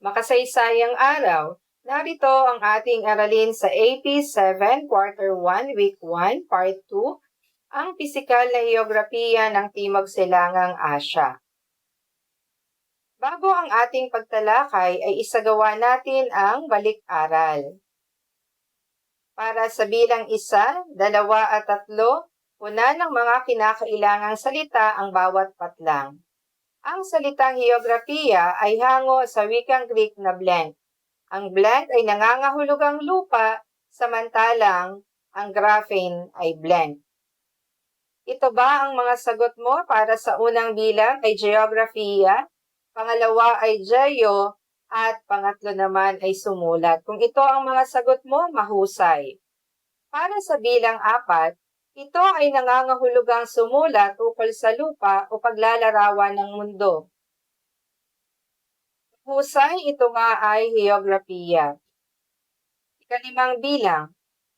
Makasaysayang araw, narito ang ating aralin sa AP 7, Quarter 1, Week 1, Part 2, ang pisikal na heograpiya ng Timog Silangang Asya. Bago ang ating pagtalakay ay isagawa natin ang balik-aral. Para sa bilang isa, dalawa at tatlo, una ng mga kinakailangang salita ang bawat patlang. Ang salitang heograpiya ay hango sa wikang Greek na blank. Ang blank ay nangangahulugang lupa, samantalang ang graphene ay blank. Ito ba ang mga sagot mo para sa unang bilang ay geografiya, pangalawa ay geo, at pangatlo naman ay sumulat. Kung ito ang mga sagot mo, mahusay. Para sa bilang apat, ito ay nangangahulugang sumulat ukol sa lupa o paglalarawan ng mundo. Husay, ito nga ay heograpiya. Ikalimang bilang,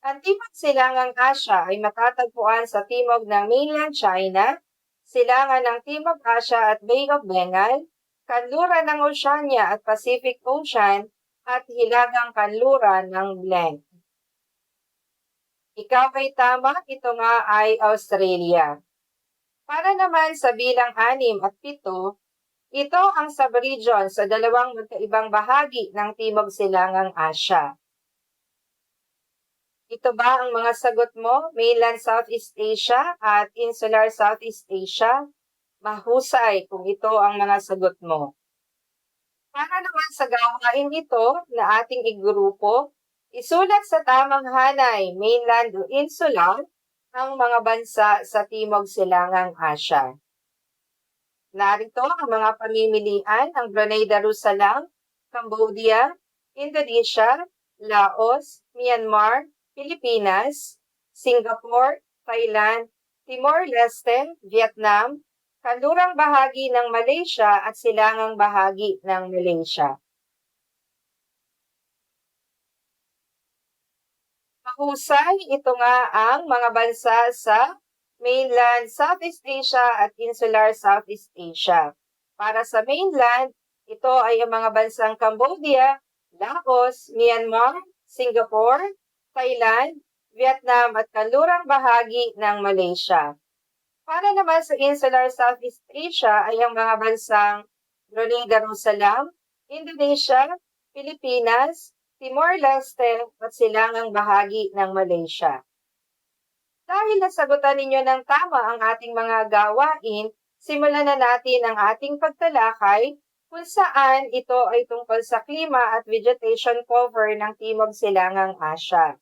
ang timog silangang Asya ay matatagpuan sa timog ng mainland China, silangan ng Timog Asya at Bay of Bengal, kanluran ng Oceania at Pacific Ocean, at hilagang kanluran ng blank. Ikaw ay tama, ito nga ay Australia. Para naman sa bilang 6 at 7, ito ang subregion sa dalawang magkaibang bahagi ng Timog Silangang Asya. Ito ba ang mga sagot mo? Mainland Southeast Asia at Insular Southeast Asia? Mahusay kung ito ang mga sagot mo. Para naman sa gawain ito na ating igrupo, Isulat sa tamang hanay, mainland o insular, ang mga bansa sa Timog Silangang Asya. Narito ang mga pamimilian ng Brunei Darussalam, Cambodia, Indonesia, Laos, Myanmar, Pilipinas, Singapore, Thailand, Timor-Leste, Vietnam, kanlurang bahagi ng Malaysia at silangang bahagi ng Malaysia. Mahusay, ito nga ang mga bansa sa mainland Southeast Asia at insular Southeast Asia. Para sa mainland, ito ay ang mga bansang Cambodia, Laos, Myanmar, Singapore, Thailand, Vietnam at kanlurang bahagi ng Malaysia. Para naman sa insular Southeast Asia ay ang mga bansang Brunei Darussalam, Indonesia, Pilipinas, Timor-Leste at silangang bahagi ng Malaysia. Dahil nasagutan ninyo ng tama ang ating mga gawain, simulan na natin ang ating pagtalakay kung saan ito ay tungkol sa klima at vegetation cover ng Timog Silangang Asya.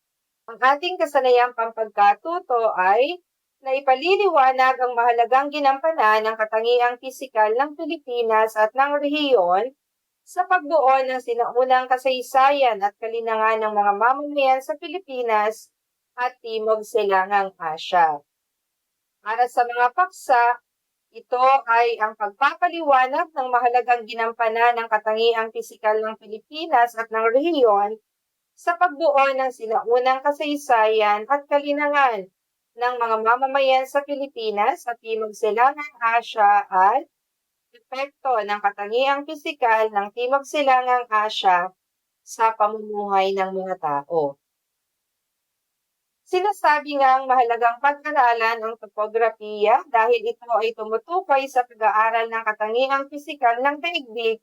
Ang ating kasanayang pampagkatuto ay na ipaliliwanag ang mahalagang ginampanan ng katangiang pisikal ng Pilipinas at ng rehiyon sa pagbuo ng sinaunang kasaysayan at kalinangan ng mga mamamayan sa Pilipinas at Timog Silangang Asya. Para sa mga paksa, ito ay ang pagpapaliwanag ng mahalagang ginampanan ng katangiang pisikal ng Pilipinas at ng rehiyon sa pagbuo ng sinaunang kasaysayan at kalinangan ng mga mamamayan sa Pilipinas at Timog Silangang Asya at epekto ng katangiang pisikal ng Timog Silangang Asya sa pamumuhay ng mga tao. Sinasabi ngang mahalagang pag-aralan ang topografiya dahil ito ay tumutukoy sa pag-aaral ng katangiang pisikal ng daigdig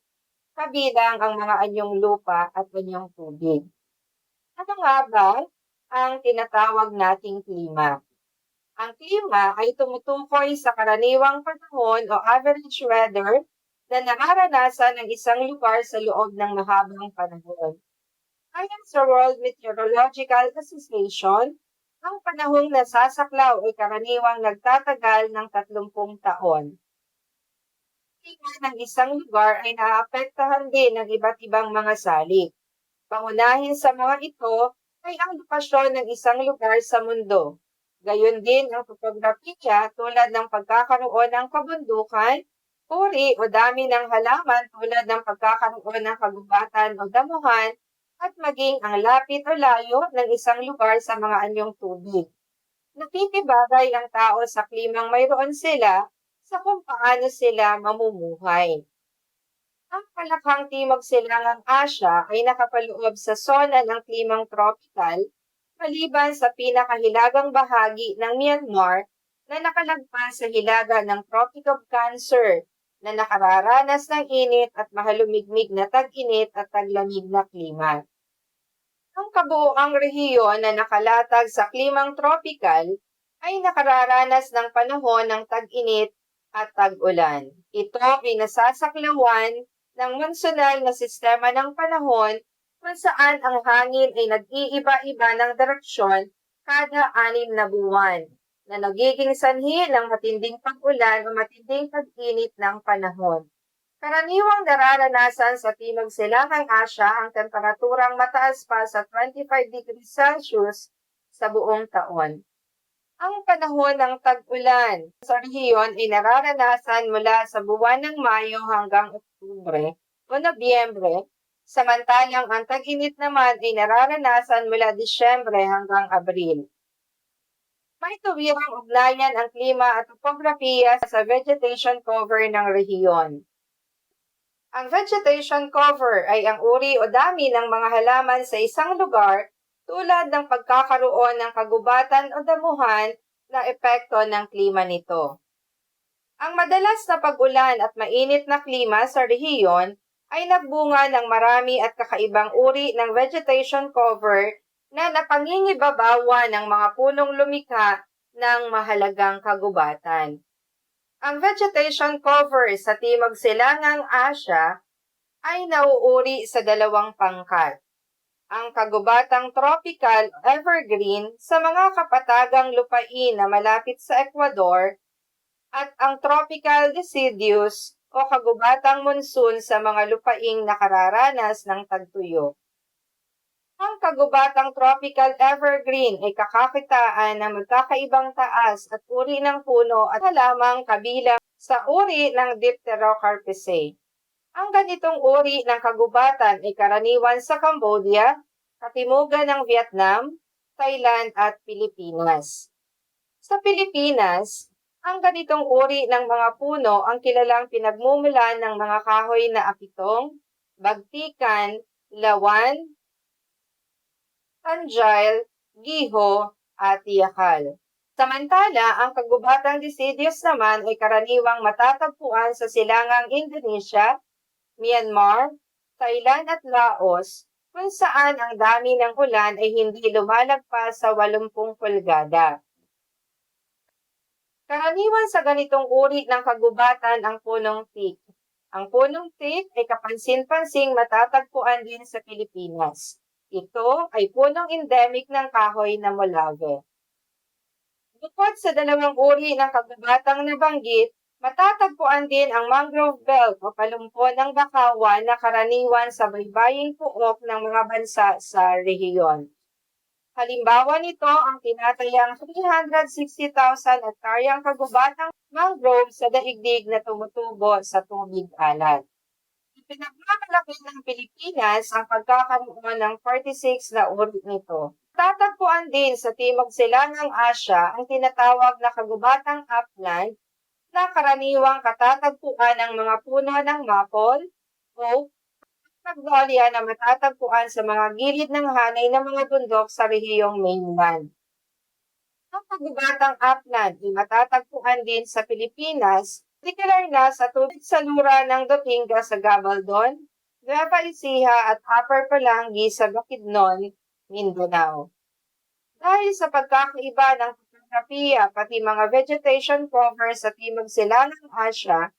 kabilang ang mga anyong lupa at anyong tubig. Ano nga ba ang tinatawag nating klima? Ang klima ay tumutukoy sa karaniwang panahon o average weather na nararanasan ng isang lugar sa loob ng mahabang panahon. Ayon sa World Meteorological Association, ang panahong nasasaklaw ay karaniwang nagtatagal ng 30 taon. Klima ng isang lugar ay naapektahan din ng iba't ibang mga salik. Pangunahin sa mga ito ay ang lokasyon ng isang lugar sa mundo, Gayon din ang topografiya tulad ng pagkakaroon ng kabundukan, uri o dami ng halaman tulad ng pagkakaroon ng kagubatan o damuhan, at maging ang lapit o layo ng isang lugar sa mga anyong tubig. Nakikibagay ang tao sa klimang mayroon sila sa kung paano sila mamumuhay. Ang Palakhang Timog Silangang Asya ay nakapaloob sa zona ng klimang tropical maliban sa pinakahilagang bahagi ng Myanmar na nakalagpas sa hilaga ng Tropic of Cancer na nakararanas ng init at mahalumigmig na tag-init at taglamig na klima. Ang kabuoang rehiyon na nakalatag sa klimang tropical ay nakararanas ng panahon ng tag-init at tag-ulan. Ito ay nasasaklawan ng monsonal na sistema ng panahon kung saan ang hangin ay nag-iiba-iba ng direksyon kada anim na buwan na nagiging sanhi ng matinding pag-ulan o matinding pag-init ng panahon. Karaniwang nararanasan sa Timog Silangang Asya ang temperaturang mataas pa sa 25 degrees Celsius sa buong taon. Ang panahon ng tag-ulan sa rehiyon ay nararanasan mula sa buwan ng Mayo hanggang Oktubre o Nobyembre, samantalang ang tag-init naman ay nararanasan mula Disyembre hanggang Abril. May tuwirang ugnayan ang klima at topografiya sa vegetation cover ng rehiyon. Ang vegetation cover ay ang uri o dami ng mga halaman sa isang lugar tulad ng pagkakaroon ng kagubatan o damuhan na epekto ng klima nito. Ang madalas na pag-ulan at mainit na klima sa rehiyon ay nagbunga ng marami at kakaibang uri ng vegetation cover na napangingibabawa ng mga punong lumikha ng mahalagang kagubatan. Ang vegetation cover sa Timog Silangang Asya ay nauuri sa dalawang pangkat ang kagubatang tropical evergreen sa mga kapatagang lupain na malapit sa Ecuador at ang tropical deciduous o kagubatang monsoon sa mga lupaing nakararanas ng tagtuyok. Ang kagubatang tropical evergreen ay kakakitaan ng magkakaibang taas at uri ng puno at halamang kabilang sa uri ng Dipterocarpaceae. Ang ganitong uri ng kagubatan ay karaniwan sa Cambodia, katimugan ng Vietnam, Thailand at Pilipinas. Sa Pilipinas, ang ganitong uri ng mga puno ang kilalang pinagmumulan ng mga kahoy na apitong, bagtikan, lawan, tanjil, giho, at yakal. Samantala, ang kagubatang deciduous naman ay karaniwang matatagpuan sa silangang Indonesia, Myanmar, Thailand at Laos kung saan ang dami ng ulan ay hindi lumalagpas sa 80 pulgada. Karaniwan sa ganitong uri ng kagubatan ang punong teak. Ang punong teak ay kapansin-pansing matatagpuan din sa Pilipinas. Ito ay punong endemic ng kahoy na Molave. Bukod sa dalawang uri ng kagubatang nabanggit, Matatagpuan din ang mangrove belt o palumpo ng bakawan na karaniwan sa baybaying puok ng mga bansa sa rehiyon. Halimbawa nito ang tinatayang 360,000 hektaryang kagubatang mangrove sa daigdig na tumutubo sa tubig alat. Ipinagmamalaki ng Pilipinas ang pagkakaroon ng 46 na uri nito. Tatagpuan din sa Timog Silangang Asya ang tinatawag na kagubatang upland na karaniwang katatagpuan ng mga puno ng maple, oak, magnolia na matatagpuan sa mga gilid ng hanay ng mga bundok sa rehiyong mainland. Ang pagubatang upland ay matatagpuan din sa Pilipinas, partikular na sa tubig sa lura ng Dopinga sa Gabaldon, Nueva Ecija at Upper Palangi sa Bukidnon, Mindanao. Dahil sa pagkakaiba ng geografiya pati mga vegetation cover sa Timog Silangang Asya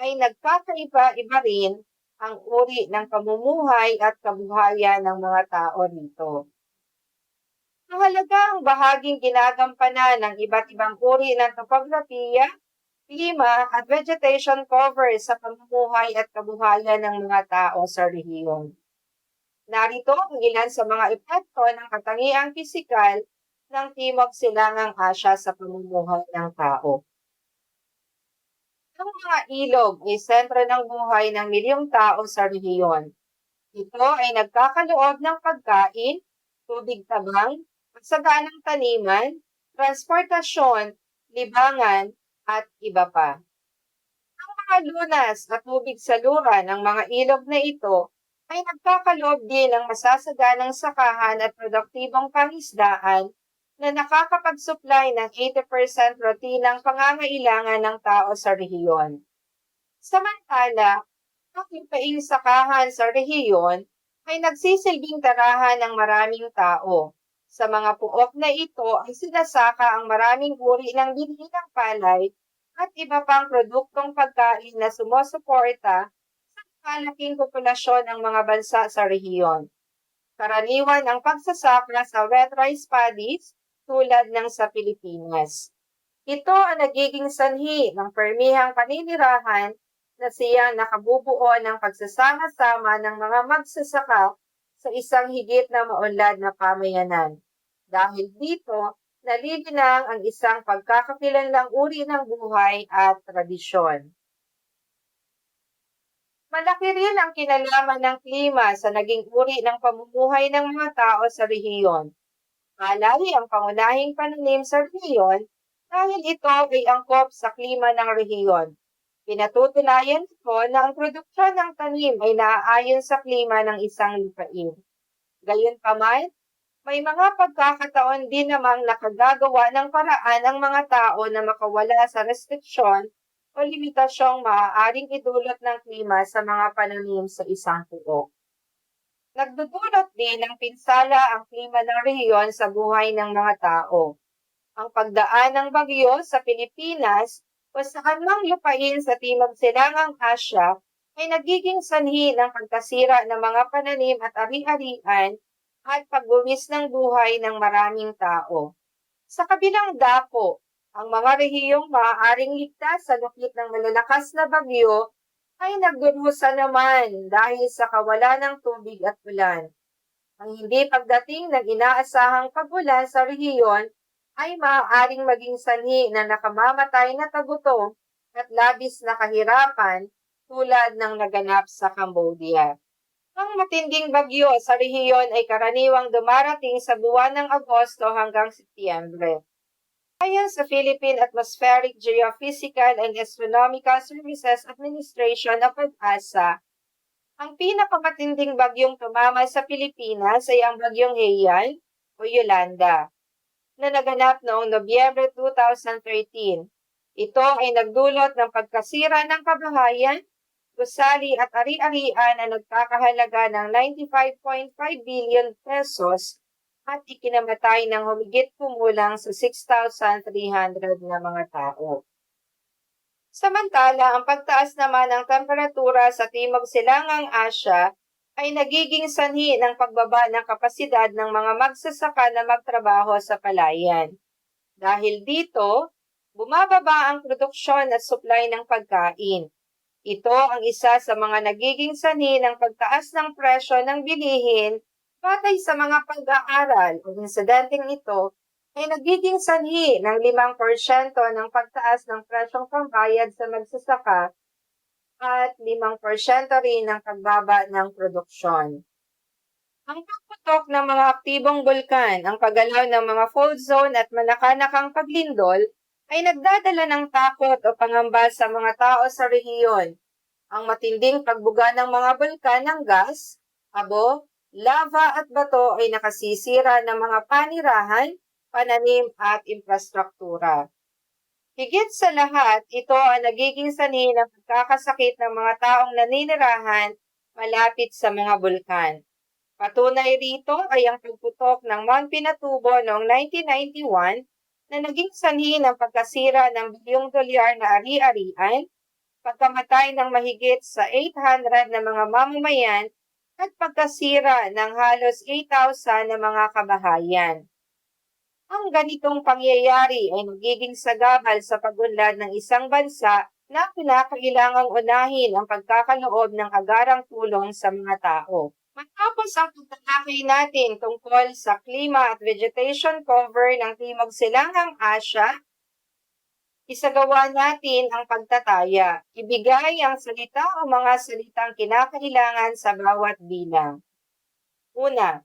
ay nagkakaiba-iba rin ang uri ng pamumuhay at kabuhayan ng mga tao rito. Mahalaga ang bahaging ginagampanan ng iba't ibang uri ng topografiya, klima at vegetation cover sa pamumuhay at kabuhayan ng mga tao sa rehiyon. Narito ang ilan sa mga epekto ng katangiang pisikal ng Timog Silangang Asya sa pamumuhay ng tao. Ang mga ilog ay sentro ng buhay ng milyong tao sa rehiyon. Ito ay nagkakaloob ng pagkain, tubig tabang, pagsaganang taniman, transportasyon, libangan, at iba pa. Ang mga lunas at tubig saluran ng mga ilog na ito ay nagkakaloob din ng masasaganang sakahan at produktibong pangisdaan na nakakapag-supply ng 80% rutinang pangangailangan ng tao sa rehiyon. Samantala, ang lupaing sakahan sa rehiyon ay nagsisilbing tarahan ng maraming tao. Sa mga puok na ito ay sinasaka ang maraming uri ng binhi ng palay at iba pang produktong pagkain na sumusuporta malaking populasyon ng mga bansa sa rehiyon. Karaniwan ang pagsasaka sa wet rice paddies tulad ng sa Pilipinas. Ito ang nagiging sanhi ng permihang paninirahan na siyang nakabubuo ng pagsasama-sama ng mga magsasaka sa isang higit na maunlad na pamayanan. Dahil dito, nalilinang ang isang pagkakakilanlang uri ng buhay at tradisyon. Malaki rin ang kinalaman ng klima sa naging uri ng pamumuhay ng mga tao sa rehiyon. Malay ang pangunahing pananim sa rehiyon dahil ito ay angkop sa klima ng rehiyon. Pinatutunayan ito na ang produksyon ng tanim ay naaayon sa klima ng isang lupain. Gayunpaman, may mga pagkakataon din namang nakagagawa ng paraan ang mga tao na makawala sa restriksyon o limitasyong maaaring idulot ng klima sa mga pananim sa isang puok. Nagdudulot din ng pinsala ang klima ng rehiyon sa buhay ng mga tao. Ang pagdaan ng bagyo sa Pilipinas o sa anumang lupain sa Timog Silangang Asya ay nagiging sanhi ng pagkasira ng mga pananim at ari-arian at pagbuwis ng buhay ng maraming tao. Sa kabilang dako, ang mga rehiyong maaaring ligtas sa lukit ng malalakas na bagyo ay nagdurusa naman dahil sa kawalan ng tubig at ulan. Ang hindi pagdating ng inaasahang pagulan sa rehiyon ay maaaring maging sanhi na nakamamatay na tagutom at labis na kahirapan tulad ng naganap sa Cambodia. Ang matinding bagyo sa rehiyon ay karaniwang dumarating sa buwan ng Agosto hanggang Setyembre. Ayon sa Philippine Atmospheric Geophysical and Astronomical Services Administration o PAGASA, ang pinakamatinding bagyong tumama sa Pilipinas ay ang bagyong Haiyan o Yolanda na naganap noong Nobyembre 2013. Ito ay nagdulot ng pagkasira ng kabahayan, gusali at ari-arian na nagkakahalaga ng 95.5 billion pesos at ikinamatay ng humigit kumulang sa 6,300 na mga tao. Samantala, ang pagtaas naman ng temperatura sa Timog Silangang Asya ay nagiging sanhi ng pagbaba ng kapasidad ng mga magsasaka na magtrabaho sa palayan. Dahil dito, bumababa ang produksyon at supply ng pagkain. Ito ang isa sa mga nagiging sanhi ng pagtaas ng presyo ng bilihin Batay sa mga pag-aaral o insidenteng ito, ay nagiging sanhi ng 5% ng pagtaas ng presyong pambayad sa magsasaka at 5% rin ng pagbaba ng produksyon. Ang pagputok ng mga aktibong bulkan, ang paggalaw ng mga fault zone at manakanakang paglindol ay nagdadala ng takot o pangamba sa mga tao sa rehiyon. Ang matinding pagbuga ng mga bulkan ng gas, abo, lava at bato ay nakasisira ng mga panirahan, pananim at infrastruktura. Higit sa lahat, ito ang nagiging sanhi ng pagkakasakit ng mga taong naninirahan malapit sa mga bulkan. Patunay rito ay ang pagputok ng Mount Pinatubo noong 1991 na naging sanhi ng pagkasira ng bilyong dolyar na ari-arian, pagkamatay ng mahigit sa 800 na mga mamamayan at pagkasira ng halos 8,000 na mga kabahayan. Ang ganitong pangyayari ay nagiging sagabal sa pagunlad ng isang bansa na pinakailangang unahin ang pagkakaloob ng agarang tulong sa mga tao. Matapos ang pagtalakay natin tungkol sa klima at vegetation cover ng Timog Silangang Asya, Isagawa natin ang pagtataya. Ibigay ang salita o mga salitang kinakailangan sa bawat bilang. Una,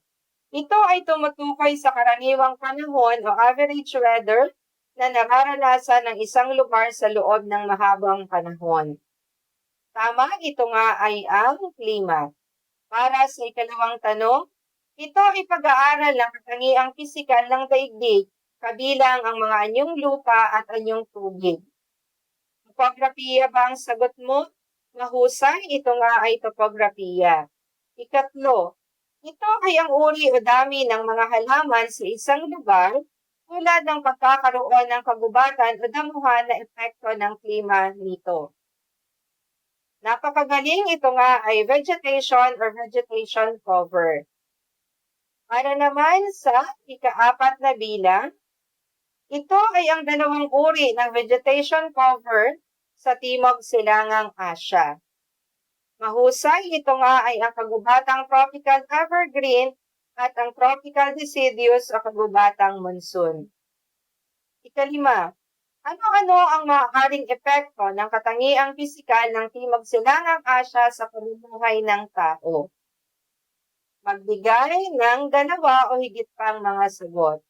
ito ay tumutukoy sa karaniwang panahon o average weather na nararanasan ng isang lugar sa loob ng mahabang panahon. Tama, ito nga ay ang klima. Para sa ikalawang tanong, ito ay pag-aaral ng katangiang pisikal ng daigdig, kabilang ang mga anyong lupa at anyong tubig. Topografiya ba ang sagot mo? Mahusay, ito nga ay topografiya. Ikatlo, ito ay ang uri o dami ng mga halaman sa isang lugar tulad ng pagkakaroon ng kagubatan o damuhan na epekto ng klima nito. Napakagaling, ito nga ay vegetation or vegetation cover. Para naman sa ikaapat na bilang, ito ay ang dalawang uri ng vegetation cover sa Timog Silangang Asya. Mahusay, ito nga ay ang kagubatang tropical evergreen at ang tropical deciduous o kagubatang monsoon. Ikalima, ano-ano ang maaaring epekto ng katangiang pisikal ng Timog Silangang Asya sa pamumuhay ng tao? Magbigay ng dalawa o higit pang mga sagot.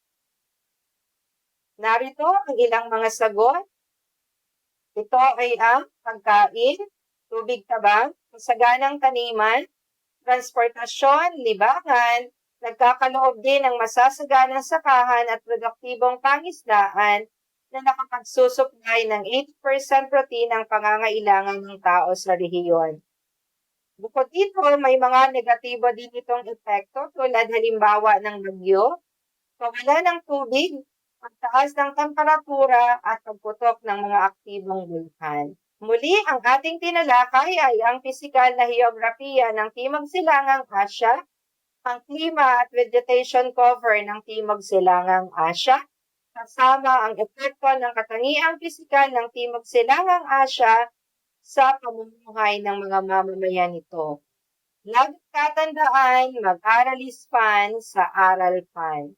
Narito ang ilang mga sagot. Ito ay ang pagkain, tubig tabang, kasaganang taniman, transportasyon, libangan, nagkakaloob din ng masasaganang sakahan at produktibong pangisdaan na nakapagsusupply ng 80% protein ang pangangailangan ng tao sa rehiyon. Bukod dito, may mga negatibo din itong epekto tulad halimbawa ng bagyo, pawala ng tubig, pagtaas ng temperatura at pagputok ng mga aktibong bulkan. Muli, ang ating tinalakay ay ang pisikal na heograpiya ng Timog Silangang Asya, ang klima at vegetation cover ng Timog Silangang Asya, kasama ang epekto ng katangiang pisikal ng Timog Silangang Asya sa pamumuhay ng mga mamamayan nito. Lagi tatandaan, mag-aral is fun sa aral fun.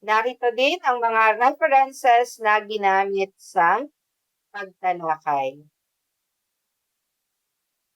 Narito din ang mga references na ginamit sa pagtalakay.